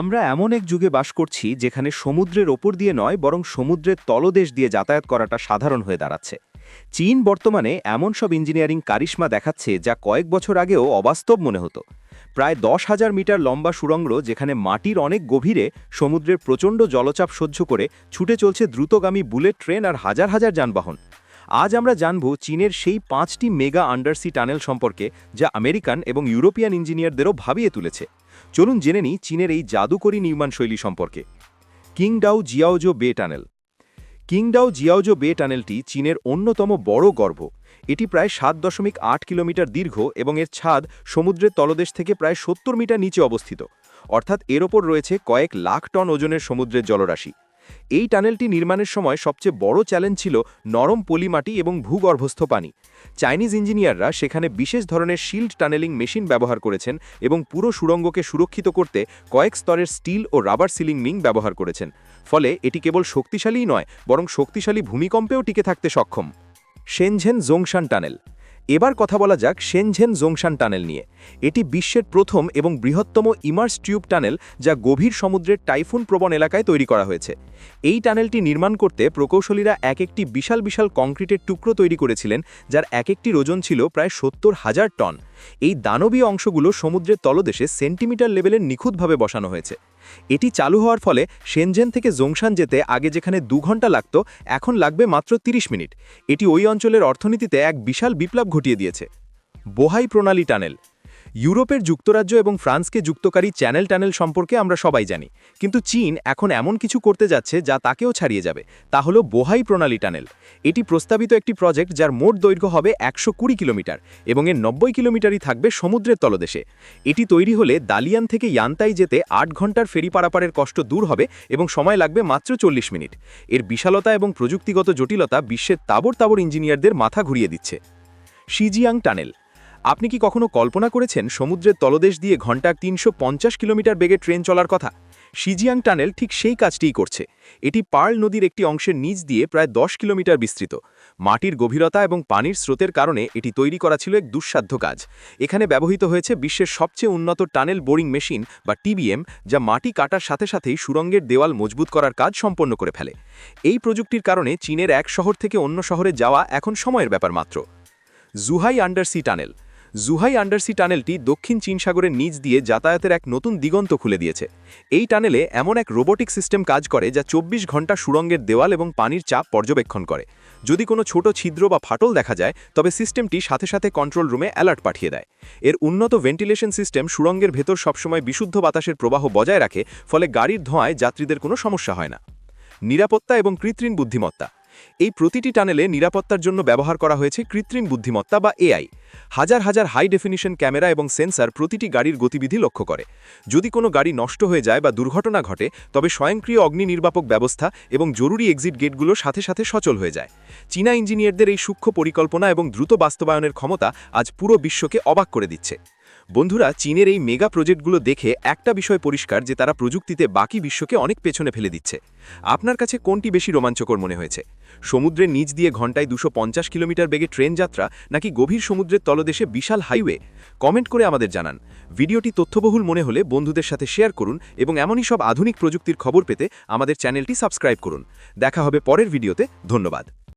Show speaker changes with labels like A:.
A: আমরা এমন এক যুগে বাস করছি যেখানে সমুদ্রের ওপর দিয়ে নয়, বরং সমুদ্রের তলদেশ দিয়ে যাতায়াত করাটা সাধারণ হয়ে দাঁড়াচ্ছে। চীন বর্তমানে এমন সব ইঞ্জিনিয়ারিং কারিশমা দেখাচ্ছে যা কয়েক বছর আগেও অবাস্তব মনে হতো। প্রায় দশ হাজার মিটার লম্বা সুড়ঙ্গ যেখানে মাটির অনেক গভীরে সমুদ্রের প্রচণ্ড জলচাপ সহ্য করে ছুটে চলছে দ্রুতগামী বুলেট ট্রেন আর হাজার হাজার যানবাহন। আজ আমরা জানব চীনের সেই পাঁচটি মেগা আন্ডারসি টানেল সম্পর্কে যা আমেরিকান এবং ইউরোপিয়ান ইঞ্জিনিয়ারদেরও ভাবিয়ে তুলেছে। চলুন জেনে নিই চীনের এই জাদুকরী নির্মাণশৈলী সম্পর্কে। কিংডাও জিয়াওজো বে টানেল। কিংডাও জিয়াওজো বে টানেলটি চীনের অন্যতম বড় গর্ভ। এটি প্রায় সাত দশমিক আট কিলোমিটার দীর্ঘ এবং এর ছাদ সমুদ্রের তলদেশ থেকে প্রায় সত্তর মিটার নিচে অবস্থিত। অর্থাৎ এর ওপর রয়েছে কয়েক লাখ টন ওজনের সমুদ্রের জলরাশি। এই টানেলটি নির্মাণের সময় সবচেয়ে বড় চ্যালেঞ্জ ছিল নরম পলিমাটি এবং ভূগর্ভস্থ পানি। চাইনিজ ইঞ্জিনিয়াররা সেখানে বিশেষ ধরনের শিল্ড টানেলিং মেশিন ব্যবহার করেছেন এবং পুরো সুড়ঙ্গকে সুরক্ষিত করতে কয়েক স্তরের স্টিল ও রাবার সিলিং মিং ব্যবহার করেছেন। ফলে এটি কেবল শক্তিশালীই নয়, বরং শক্তিশালী ভূমিকম্পেও টিকে থাকতে সক্ষম। শেনঝেন জোংশান টানেল এবার কথা বলা যাক শেনঝেন জোংশান টানেল নিয়ে। এটি বিশ্বের প্রথম এবং বৃহত্তম ইমার্স টিউব টানেল যা গভীর সমুদ্রের টাইফুন প্রবণ এলাকায় তৈরি করা হয়েছে। এই টানেলটি নির্মাণ করতে প্রকৌশলীরা এক একটি বিশাল বিশাল কংক্রিটের টুকরো তৈরি করেছিলেন, যার এক একটির ওজন ছিল প্রায় সত্তর হাজার টন। এই দানবীয় অংশগুলো সমুদ্রের তলদেশে সেন্টিমিটার লেভেলের নিখুঁতভাবে বসানো হয়েছে। এটি চালু হওয়ার ফলে সেনজেন থেকে জোংশান যেতে আগে যেখানে দু ঘণ্টা লাগত, এখন লাগবে মাত্র ৩০ মিনিট। এটি ওই অঞ্চলের অর্থনীতিতে এক বিশাল বিপ্লব ঘটিয়ে দিয়েছে। বোহাই প্রণালী টানেল। ইউরোপের যুক্তরাজ্য এবং ফ্রান্সকে যুক্তকারী চ্যানেল টানেল সম্পর্কে আমরা সবাই জানি। কিন্তু চীন এখন এমন কিছু করতে যাচ্ছে যা তাকেও ছাড়িয়ে যাবে। তা হল বোহাই প্রণালী টানেল এটি প্রস্তাবিত একটি প্রজেক্ট যার মোট দৈর্ঘ্য হবে একশো কুড়ি কিলোমিটার এবং এর নব্বই কিলোমিটারই থাকবে সমুদ্রের তলদেশে। এটি তৈরি হলে দালিয়ান থেকে ইয়ান্তাই যেতে আট ঘণ্টার ফেরি পারাপারের কষ্ট দূর হবে এবং সময় লাগবে মাত্র চল্লিশ মিনিট। এর বিশালতা এবং প্রযুক্তিগত জটিলতা বিশ্বের তাবর তাবর ইঞ্জিনিয়ারদের মাথা ঘুরিয়ে দিচ্ছে। শিজিয়াং টানেল আপনি কি কখনো কল্পনা করেছেন সমুদ্রের তলদেশ দিয়ে ঘণ্টার তিনশো কিলোমিটার বেগে ট্রেন চলার কথা? সিজিয়াং টানেল ঠিক সেই কাজটিই করছে। এটি পার্ল নদীর একটি অংশের নিচ দিয়ে প্রায় দশ কিলোমিটার বিস্তৃত। মাটির গভীরতা এবং পানির স্রোতের কারণে এটি তৈরি করা ছিল এক দুঃসাধ্য কাজ। এখানে ব্যবহৃত হয়েছে বিশ্বের সবচেয়ে উন্নত টানেল বোরিং মেশিন বা টিবিএম, যা মাটি কাটার সাথে সাথেই সুরঙ্গের দেওয়াল মজবুত করার কাজ সম্পন্ন করে ফেলে। এই প্রযুক্তির কারণে চীনের এক শহর থেকে অন্য শহরে যাওয়া এখন সময়ের ব্যাপার মাত্র। Zhuhai undersea tunnel. Zhuhai undersea টানেলটি দক্ষিণ চীন সাগরের নিচ দিয়ে যাতায়াতের এক নতুন দিগন্ত খুলে দিয়েছে। এই টানেলে এমন এক রোবোটিক সিস্টেম কাজ করে যা ২৪ ঘণ্টা সুরঙ্গের দেওয়াল এবং পানির চাপ পর্যবেক্ষণ করে। যদি কোনো ছোট ছিদ্র বা ফাটল দেখা যায়, তবে সিস্টেমটি সাথে সাথে কন্ট্রোল রুমে অ্যালার্ট পাঠিয়ে দেয়। এর উন্নত ভেন্টিলেশন সিস্টেম সুরঙ্গের ভেতর সবসময় বিশুদ্ধ বাতাসের প্রবাহ বজায় রাখে, ফলে গাড়ির ধোঁয়ায় যাত্রীদের কোনো সমস্যা হয় না। নিরাপত্তা এবং কৃত্রিম বুদ্ধিমত্তা। এই প্রতিটি টানেলে নিরাপত্তার জন্য ব্যবহার করা হয়েছে কৃত্রিম বুদ্ধিমত্তা বা এআই। হাজার হাজার হাই ডেফিনিশন ক্যামেরা এবং সেন্সার প্রতিটি গাড়ির গতিবিধি লক্ষ্য করে। যদি কোনো গাড়ি নষ্ট হয়ে যায় বা দুর্ঘটনা ঘটে, তবে স্বয়ংক্রিয় অগ্নি নির্বাপক ব্যবস্থা এবং জরুরি এক্সিট গেটগুলো সাথে সাথে সচল হয়ে যায়। চীনা ইঞ্জিনিয়ারদের এই সূক্ষ্ম পরিকল্পনা এবং দ্রুত বাস্তবায়নের ক্ষমতা আজ পুরো বিশ্বকে অবাক করে দিচ্ছে। বন্ধুরা, চীনের এই মেগা প্রজেক্টগুলো দেখে একটা বিষয় পরিষ্কার যে তারা প্রযুক্তিতে বাকি বিশ্বকে অনেক পেছনে ফেলে দিচ্ছে। আপনার কাছে কোনটি বেশি রোমাঞ্চকর মনে হয়েছে? সমুদ্রের নিচ দিয়ে ঘন্টায় দুশো কিলোমিটার বেগে ট্রেন যাত্রা নাকি গভীর সমুদ্রের তলদেশে বিশাল হাইওয়ে? কমেন্ট করে আমাদের জানান। ভিডিওটি তথ্যবহুল মনে হলে বন্ধুদের সাথে শেয়ার করুন এবং এমনই সব আধুনিক প্রযুক্তির খবর পেতে আমাদের চ্যানেলটি সাবস্ক্রাইব করুন। দেখা হবে পরের ভিডিওতে। ধন্যবাদ।